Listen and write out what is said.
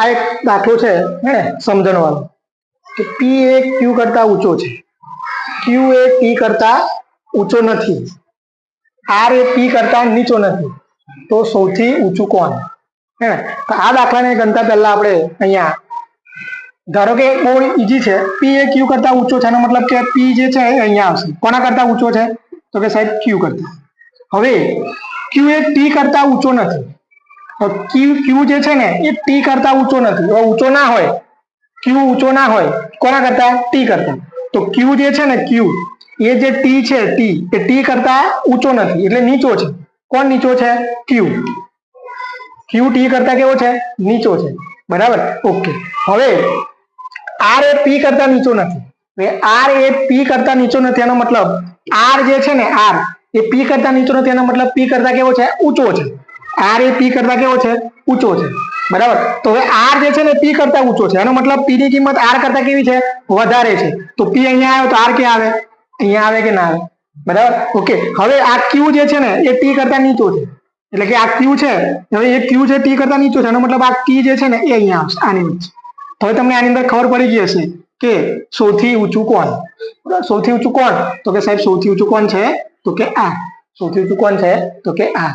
આ એક દાખલો છે, હે સમજણવાનો કે પી એ ક્યુ કરતા ઊંચો છે. ક્યુ એ ટી કરતા ઊંચો નથી. આર એ પી કરતા નીચો નથી. તો સૌથી ઊંચું કોણ? હે, તો આ દાખલાને ગણતા પહેલા આપણે અહીંયા, ધારો કે બહુ ઈજી છે. પી એ ક્યુ કરતા ઊંચો છે એનો મતલબ કે પી જે છે અહીંયા આવશે. કોના કરતા ઊંચો છે? તો કે સાહેબ ક્યુ કરતા. હવે ક્યુ એ ટી કરતા ઊંચો નથી. ક્યુ ક્યુ જે છે ને, એ ટી કરતા ઊંચો નથી. હવે ઊંચો ના હોય ક્યુ ઊંચો ના હોય, કોના કરતા? ટી કરતા. તો ક્યુ જે છે ને ક્યુ એ જે ટી છે ટી એ ટી કરતા ઊંચો નથી, એટલે નીચો છે. કોણ નીચો છે? ક્યુ ક્યુ ટી કરતા કેવો છે? નીચો છે. બરાબર? ઓકે હવે આર એ પી કરતા નીચો નથી. હવે આર એ પી કરતા નીચો નથી, એનો મતલબ આર જે છે ને આર એ પી કરતા નીચો નથી, એનો મતલબ પી કરતા કેવો છે? ઊંચો છે. આર એ પી કરતા કેવો છે? ઊંચો છે. બરાબર? તો હવે આર જે છે ને, પી કરતા ઊંચો છે. એનો મતલબ પી ની કિંમત આર કરતા કેવી છે? વધારે છે. તો પી અહીંયા આવ્યો તો આર ક્યાં આવે? અહીંયા આવે કે ના આવે? બરાબર? ઓકે. હવે આ ક્યુ જે છે ને, એ ટી કરતા નીચો છે. એટલે કે આ ક્યુ છે, હવે એ ક્યુ છે ટી કરતા નીચો છે, એનો મતલબ આ ટી જે છે ને, એ અહીંયા આવશે, આની વચ્ચે હવે તમને આની અંદર ખબર પડી ગઈ હશે કે સૌથી ઊંચું કોણ? બરાબર? સૌથી ઊંચું કોણ? તો કે સાહેબ, સૌથી ઊંચું કોણ છે? તો કે આ. સૌથી ઊંચું કોણ છે? તો કે આ